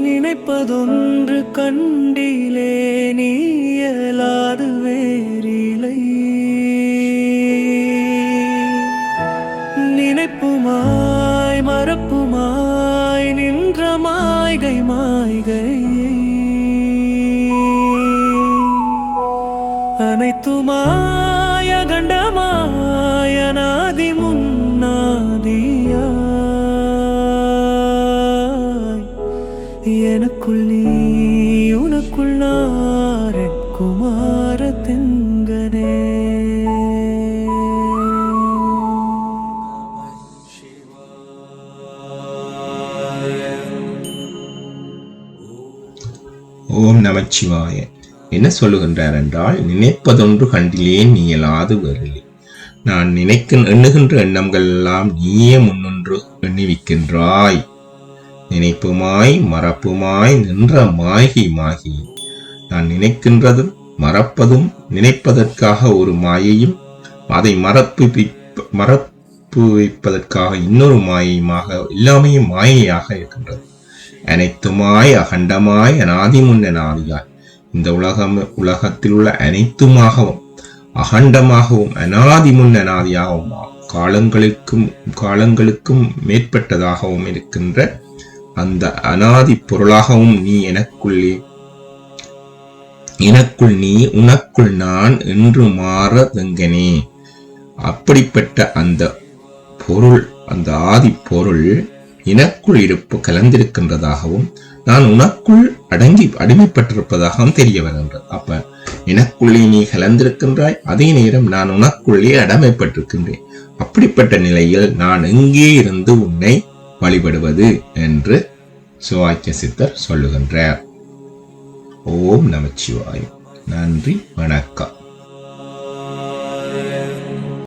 நினைப்பதொன்று கண்டிலே நீயலாது வேறிலை நினைப்புமாய் மறப்புமாய் நின்ற மாய்கை மாய்கை. அனைத்துமாய கண்டமாய நாதி முன்னாதியாய் எனக்குள் நீ உனக்குள் நாரே குமார தெங்கனே ஓம் நமச்சிவாய என்ன சொல்லுகின்றார் என்றால் நினைப்பதொன்று கண்டிலே நீயலாது இயலாது நான் நினைக்க எண்ணுகின்ற எண்ணங்கள் எல்லாம் நீயே முன்னொன்று எண்ணிவிக்கின்றாய். நினைப்புமாய் மறப்புமாய் நின்ற மாகி மாகி. நான் நினைக்கின்றதும் மறப்பதும் நினைப்பதற்காக ஒரு மாயையும் அதை மறப்பு மறப்பு வைப்பதற்காக இன்னொரு மாயையுமாக எல்லாமே மாயையாக இருக்கின்றது. அனைத்துமாய் அகண்டமாய் அநாதி முன்னநாதியாய் இந்த உலகம் உலகத்தில் உள்ள அனைத்துமாகவும் அகண்டமாகவும் அனாதி முன் அனாதியாகவும் காலங்களுக்கும் காலங்களுக்கும் மேற்பட்டதாகவும் இருக்கின்ற அந்த அனாதி பொருளாகவும் நீ எனக்குள்ளே எனக்குள் நீ உனக்குள் நான் என்று மாறதெங்கனே அப்படிப்பட்ட அந்த பொருள் அந்த ஆதி பொருள் எனக்குள் இருப்பு கலந்திருக்கின்றதாகவும் நான் உனக்குள் அடங்கி அடிமைப்பட்டிருப்பதாகவும் தெரிய வருகின்றது அப்ப எனக்குள்ளே நீ கலந்திருக்கின்றாய் அதே நேரம் நான் உனக்குள்ளே அடமைப்பட்டிருக்கின்றேன். அப்படிப்பட்ட நிலையில் நான் எங்கே இருந்து உன்னை வழிபடுவது என்று சிவாக்கிய சித்தர் சொல்லுகின்றார். ஓம் நமச்சிவாயம். நன்றி வணக்கம்.